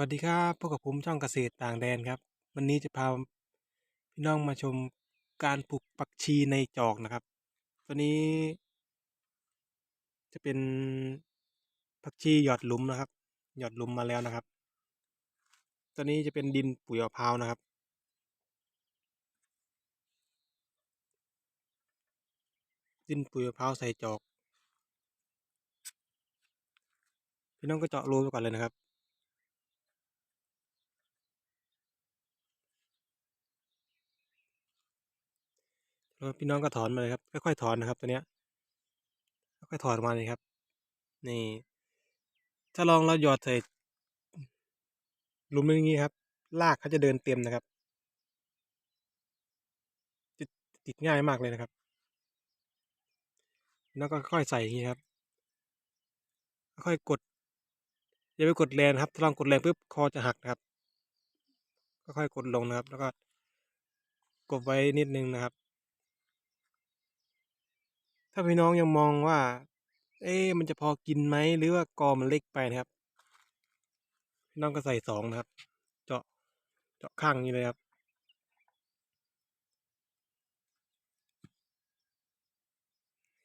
วัสดีครับพบกับผมช่องเกษตรต่างแดนครับ วันนี้จะพาพี่น้องมาชมการปลูกผักชีในจอกนะครับ ตัวนี้ จะเป็นผักชีหยอดหลุมนะครับ หยอดหลุมมาแล้วนะครับ ตัวนี้จะเป็นดินปุ๋ยมะพร้าวนะครับ ดินปุ๋ยมะพร้าวใส่จอก พี่น้องก็เจาะรูไปก่อนเลยนะครับ แล้ว พี่น้องก็ถอนมาเลยครับ ค่อยๆถอนนะครับ ตัวเนี้ย ค่อยๆถอนมาเลยครับ นี่ ถ้าลองเราหยอดใส่หลุมอย่างนี้ครับรากเขาจะเดินเต็มนะครับจะติดง่ายมากเลยนะครับ แล้วก็ค่อยใส่อย่างนี้ครับ ค่อยกด อย่าไปกดแรงครับ ถ้าลองกดแรงปุ๊บคอจะหักนะครับ ค่อยๆกดลงนะครับ แล้วก็กดไว้นิดนึงนะครับ ถ้าพี่น้องยังมองว่า เอ๊ะมันจะพอกินไหมหรือว่ากอมันเล็กไปนะครับ น้องก็ใส่สองนะครับ เจาะเจาะข้างนี้เลยครับ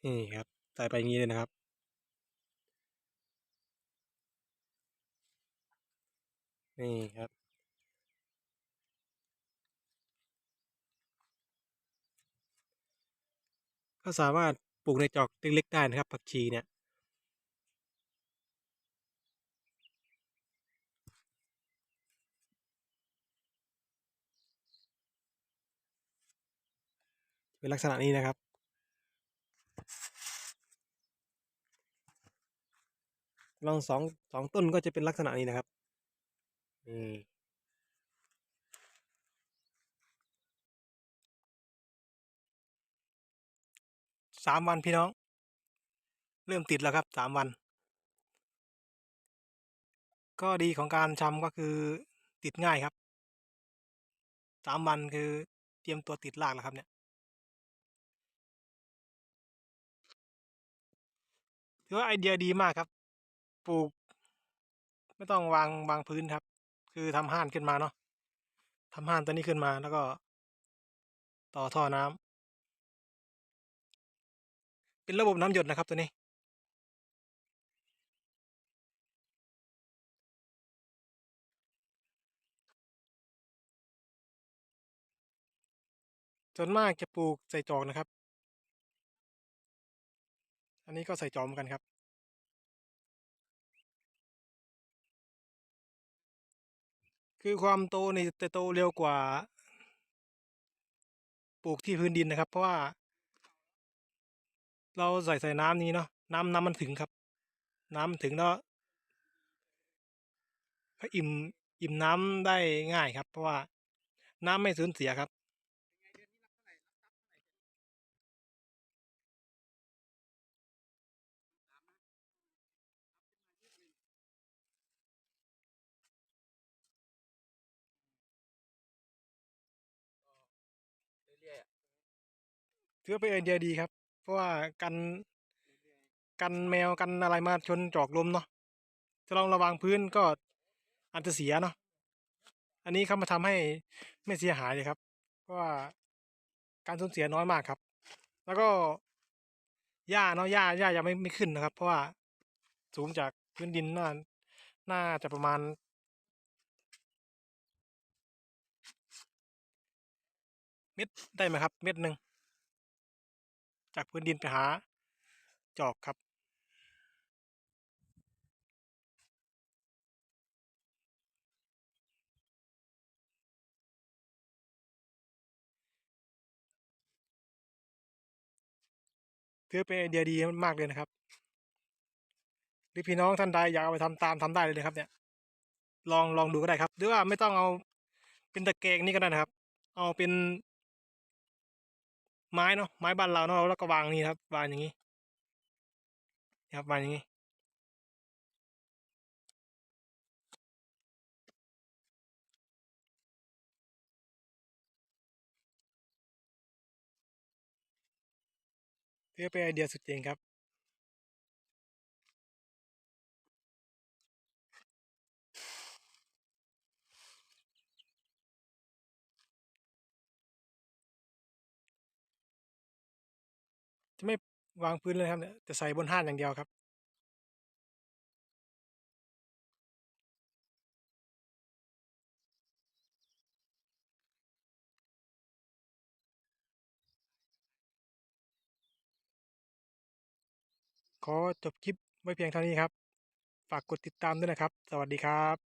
นี่ครับ ใส่ไปอย่างนี้เลยนะครับนี่ครับ ก็สามารถ ลูกในจอกเล็กๆได้นะครับ ผักชีเนี่ยเป็นลักษณะนี้นะครับ ลองสองสองต้นก็จะเป็นลักษณะนี้นะครับอื สามวันพี่น้อง เริ่มติดแล้วครับสามวัน ก็ดีของการชำก็คือติดง่ายครับสามวันคือเตรียมตัวติดรากแล้วครับเนี่ยถือว่าไอเดียดีมากครับ ปลูก ไม่ต้องวางวางพื้นครับ คือทำห้านขึ้นมาเนาะทำห้านตัวนี้ขึ้นมาแล้วก็ ต่อท่อน้ำ เป็นระบบน้ำหยดนะครับตัวนี้ ส่วนมากจะปลูกใส่จอกนะครับ อันนี้ก็ใส่จอมกันครับคือความโตนี่จะโตเร็วกว่า ปลูกที่พื้นดินนะครับ เพราะว่า เราใส่ใส่น้ำนี้เนาะน้ำน้ำมันถึงครับ น้ำถึงแล้วก็อิ่มอิ่มน้ำได้ง่ายครับ เพราะว่าน้ำไม่สูญเสียครับถือว่าเป็นไอเดียดีครับเพ ราะว่ากันกันแมวกันอะไรมาชนจอกลมเนาะจะลองระวังพื้นก็อาจจะเสียเนาะอันนี้เขามาทำให้ไม่เสียหายเลยครับ เพราะว่าการสูญเสียน้อยมากครับ แล้วก็หญ้าเนาะหญ้าหญ้ายังไม่ไม่ขึ้นนะครับ เพราะว่าสูงจากพื้นดินน่าน่าจะประมาณเม็ดได้ไหมครับ เม็ดหนึ่ง จากพื้นดินไปหาจอกครับ ถือเป็นไอเดียดีมากเลยนะครับ หรือพี่น้องท่านใดอยากเอาไปทำตามทำได้เลยนะครับ เนี่ย ลองลองดูก็ได้ครับ หรือว่าไม่ต้องเอาเป็นตะแกรงนี่ก็ได้นะครับ เอาเป็น ไม้เนาะไม้บ้านเราเนาะแล้วก็วางนี่ครับ วางอย่างนี้ครับวางอย่างนี้ถือเป็นไอเดียสุดเจ๋งครับ จะไม่วางพื้นเลยครับเนี่ยจะใส่บนห้านอย่างเดียวครับ ขอจบคลิปไว้เพียงเท่านี้ครับ ฝากกดติดตามด้วยนะครับ สวัสดีครับ